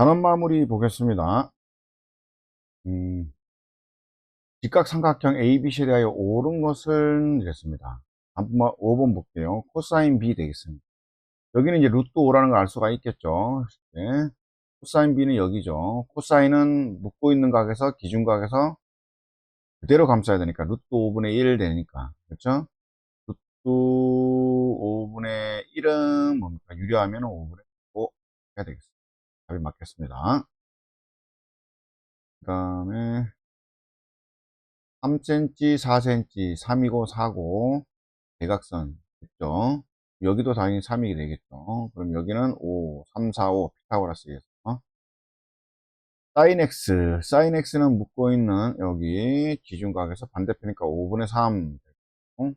단원 마무리 보겠습니다. 음, 직각삼각형 ABC에 대하여 옳은 것은 이랬습니다. 한번 5번 볼게요. 코사인 B 되겠습니다. 여기는 이제 루트 5라는 걸 알 수가 있겠죠. 네. 코사인 B는 여기죠. 코사인은 묶고 있는 각에서 기준각에서 그대로 감싸야 되니까 루트 5분의 1 되니까 그렇죠? 루트 5분의 1은 뭡니까? 유리하면 5분의 5 해야 되겠습니다. 답이 맞겠습니다. 그 다음에 3cm, 4cm, 3이고 4고 대각선 있죠. 여기도 당연히 3이 되겠죠. 그럼 여기는 5, 3, 4, 5 피타고라스겠죠. sin x, sin x는 묶고 있는 여기 기준각에서 반대편이니까 5분의 3 되고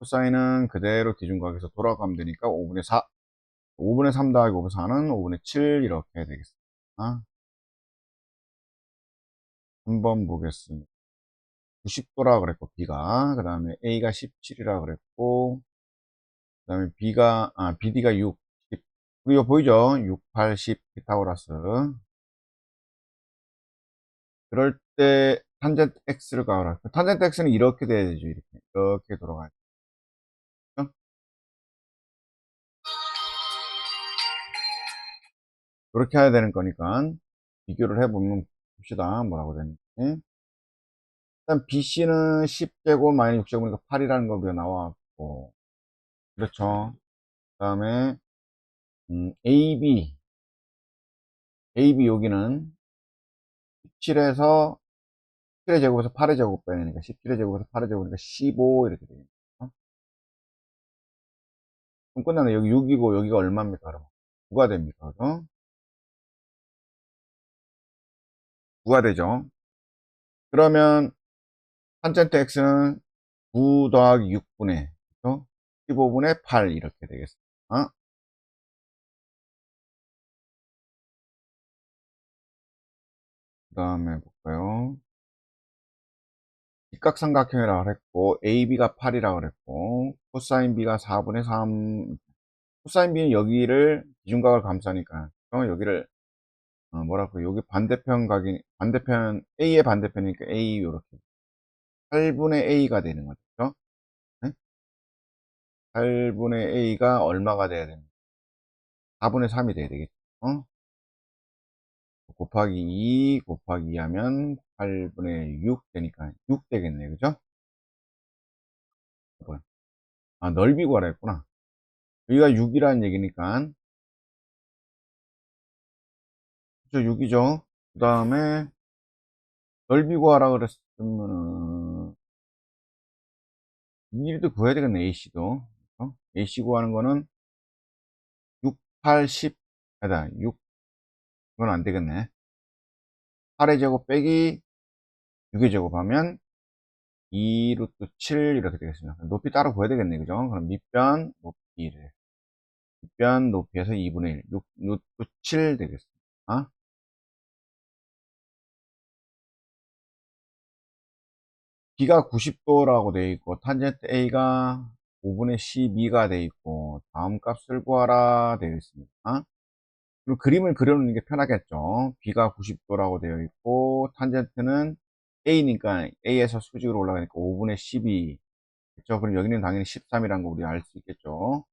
코사인은 그대로 기준각에서 돌아가면 되니까 5분의 4 5분의 3 더하기 5분의 4는 5분의 7 이렇게 되겠습니다. 한번 보겠습니다. 90도라 그랬고 B가 그 다음에 A가 17이라 그랬고 그 다음에 B가 아 BD가 6 10 그리고 보이죠? 6, 8, 10 피타고라스 그럴 때 탄젠트 X를 가라 탄젠트 X는 이렇게 돼야 되죠 이렇게 이렇게 돌아가야 죠 그렇게 해야 되는 거니까 비교를 해보면 봅시다. 뭐라고 되는지. 일단 BC는 10제곱 마이너스 6제곱이니까 8이라는 거 우리가 나왔고. 그렇죠? 그 다음에 음, AB AB 여기는 17에서 17의 제곱에서 8의 제곱 빼내니까 17의 제곱에서 8의 제곱이니까 15 이렇게 되겠죠 그럼 끝나네. 여기 6이고 여기가 얼마입니까? 그럼? 9가 됩니까? 그죠 9가 되죠 그러면 탄젠트 x는 9 더하기 6분의 그렇죠? 15분의 8 이렇게 되겠습니다. 그 다음에 볼까요? 직각삼각형이라고 그랬고 AB가 8이라고 그랬고 코사인 B가 4분의 3 코사인 B는 여기를 기준각을 감싸니까 어, 여기를 어, 뭐라고 여기 반대편 각이 반대편 A의 반대편이니까 A 이렇게 8분의 A가 되는 거죠. 네? 8분의 A가 얼마가 돼야 됩니까? 4분의 3이 돼야 되겠죠. 어? 곱하기 2 곱하기 2 하면 8분의 6 되니까 6 되겠네. 그죠? 아, 넓이 구하라 했구나. 여기가 6이라는 얘기니까. 6이죠. 그 다음에 넓이 구하라 그랬으면은 이 길이도 구해야 되겠네 AC도. 어? AC 구하는 거는 6, 8, 10 아니다 6 이건 안 되겠네. 8의 제곱 빼기 6의 제곱 하면 2 루트 7 이렇게 되겠습니다. 높이 따로 구해야 되겠네 그죠? 그럼 밑변 높이를. 밑변 높이에서 2분의 1 6 루트 7 되겠습니다 B가 90도라고 되어 있고 탄젠트 A가 5분의 12가 되어 있고 다음 값을 구하라 되어 있습니다. 그리고 그림을 그려놓는 게 편하겠죠. B가 90도라고 되어 있고 탄젠트는 A니까 A에서 수직으로 올라가니까 5분의 12 그렇죠? 그럼 여기는 당연히 13이라는 거 우리 알 수 있겠죠.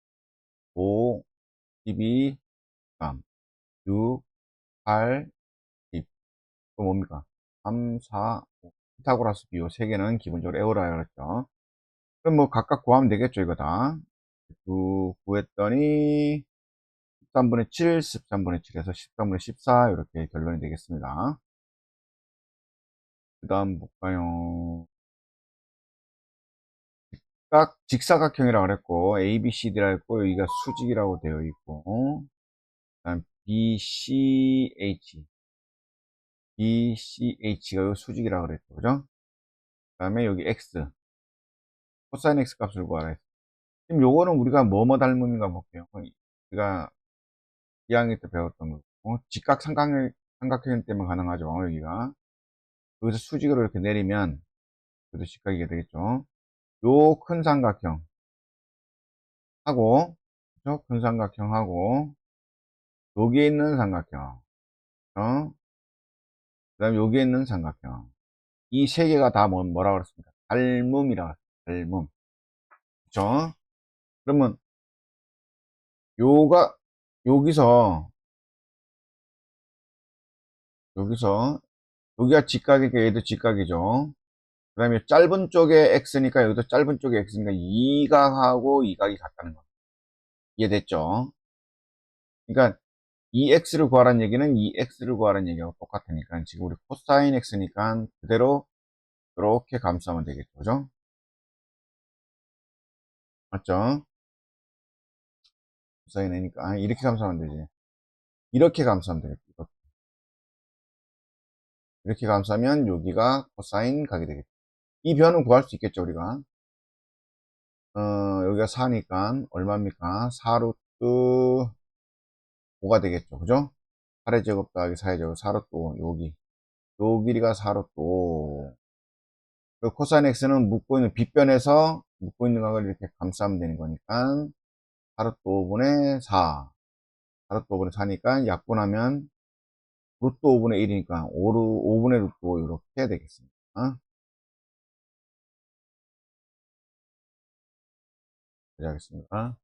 5, 12, 3, 6, 8, 10. 또 뭡니까? 3, 4, 5. 피타고라스 비요 세 개는 기본적으로 에오라야 그랬죠. 그럼 뭐 각각 구하면 되겠죠, 이거 다. 구, 구했더니 13분의 7, 13분의 7에서 13분의 14 이렇게 결론이 되겠습니다. 그 다음 볼까요? 직각, 직사각형이라고 그랬고 ABCD라고 했고 여기가 수직이라고 되어 있고 그 다음 BCH BCH가 수직이라고 그랬죠. 그죠? 그 다음에 여기 X. 코사인 X 값을 구하라 했어. 지금 요거는 우리가 뭐뭐 닮음인가 볼게요. 우리가 2학년 때 배웠던 거. 어? 직각 삼각형, 삼각형 때문에 가능하죠. 여기가. 여기서 수직으로 이렇게 내리면, 그래도 직각이게 되겠죠. 요 큰 삼각형. 하고, 그죠? 큰 삼각형 하고, 여기에 있는 삼각형. 어? 그 다음에 여기에 있는 삼각형. 이 세 개가 다 뭐, 뭐라고 그랬습니까? 닮음이라고 했어요. 닮음. 그쵸? 그러면, 요가, 여기서, 여기서, 여기가 직각이니까 얘도 직각이죠. 그 다음에 짧은 쪽에 x니까 여기도 짧은 쪽에 x니까 이 각하고 이 각이 같다는 거. 이해됐죠? 그러니까 이 x를 구하라는 얘기는 이 x를 구하라는 얘기하고 똑같으니까 지금 우리 코사인 x니까 그대로 이렇게 감싸면 되겠죠. 그죠? 맞죠? 코사인 n이니까 아, 이렇게 감싸면 되지. 이렇게 감싸면 되겠죠. 이렇게. 이렇게 감싸면 여기가 코사인 각이 되겠죠. 이 변은 구할 수 있겠죠, 우리가. 어, 여기가 4니까 얼마입니까? 4루트 5가 되겠죠. 그죠? 8의 제곱 더하기 4의 제곱 4루트 5 여기 요 길이가 4루트 5그 코사인 x는 묶고 있는 빗변에서 묶고 있는 각을 이렇게 감싸면 되는 거니까 4루트 5분의 4 4루트 5분의 4니까 약분하면 루트 5분의 1이니까 5루, 5분의 루트 5 이렇게 되겠습니다. 어? 하겠습니다.